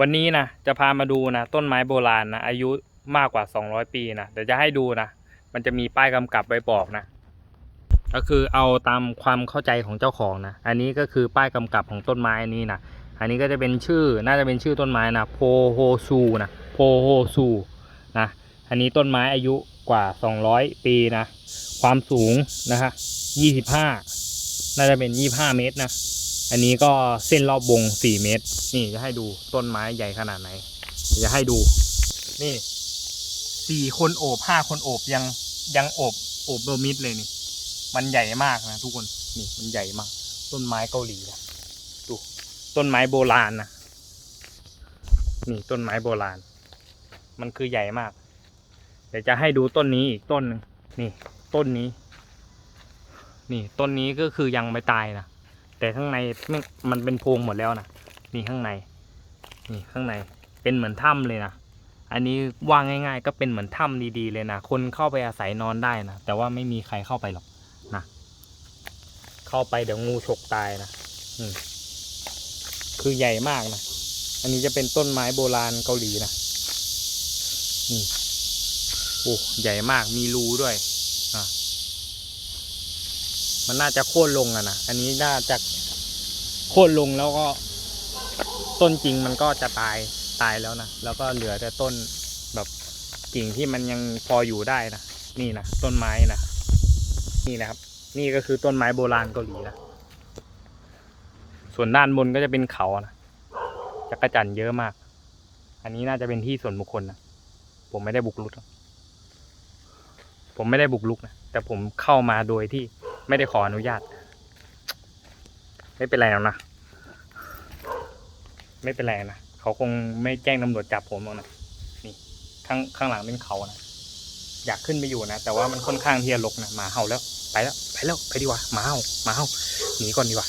วันนี้นะจะพามาดูนะต้นไม้โบราณนะอายุมากกว่า 200 ปีนะเดี๋ยวจะให้ดูนะมันจะมีป้ายกำกับไว้บอกนะ ก็คือเอาตามความเข้าใจของเจ้าของนะอันนี้ก็คือป้ายกำกับของต้นไม้อันนี้นะอันนี้ก็จะเป็นชื่อน่าจะเป็นชื่อต้นไม้นะโพโฮซูนะโพโฮซูนะอันนี้ต้นไม้อายุกว่า 200 ปีนะความสูงนะฮะ25 น่าจะเป็น 25 เมตรนะ อันนี้ก็เส้นรอบวง4เมตร นี่จะให้ดูต้นไม้ใหญ่ขนาดไหน จะให้ดู นี่สี่คนโอบห้าคนโอบยังยังโอบโอบโดมิดเลยนี่ มันใหญ่มากนะทุกคน นี่มันใหญ่มาก ต้นไม้เกาหลีนะดู ต้นไม้โบราณนะ นี่ต้นไม้โบราณ มันคือใหญ่มาก เดี๋ยวจะให้ดูต้นนี้อีกต้นหนึ่งนี่ ต้นนี้ นี่ต้นนี้ก็คือยังไม่ตายนะ แต่ข้างในไม่มันเป็นโพรงหมดแล้วนะนี่ข้างในนี่ข้างในเป็นเหมือนถ้ำเลยนะอันนี้ว่างง่าย ๆ ก็เป็นเหมือนถ้ำดีๆเลยนะคนเข้าไปอาศัยนอนได้นะแต่ว่าไม่มีใครเข้าไปหรอกนะเข้าไปเดี๋ยวงูฉกตายนะอืมคือใหญ่มากนะอันนี้จะเป็นต้นไม้โบราณเกาหลีนะนี่โอ้ใหญ่มากมีรูด้วยอะ มันน่าจะโค่นลงอะนะอันนี้น่าจะโค่นลงแล้วก็ต้นจริงมันก็จะตายตายแล้วนะแล้วก็เหลือแต่ต้นแบบกิ่งที่มันยังพออยู่ได้นะนี่นะต้นไม้นะนี่นะครับ นี่ก็คือต้นไม้โบราณเกาหลีนะส่วนด้านบนก็จะเป็นเขานะจักรจันเยอะมาก อันนี้น่าจะเป็นที่ส่วนบุคคลนะผมไม่ได้บุกรุกหรอกผมไม่ได้บุกรุกนะแต่ผมเข้ามาโดยที่ ไม่ได้ขออนุญาต ไม่เป็นไรแล้วนะ ไม่เป็นไรนะ เขาคงไม่แจ้งตำรวจจับผมหรอกนะ นี่ ข้างข้างหลังเป็นเขานะ อยากขึ้นไปอยู่นะ แต่ว่ามันค่อนข้างที่จะลกนะ หมาเห่าแล้ว ไปแล้ว ไปแล้ว ไปดีกว่า หมาเห่า หมาเห่า หนีก่อนดีกว่า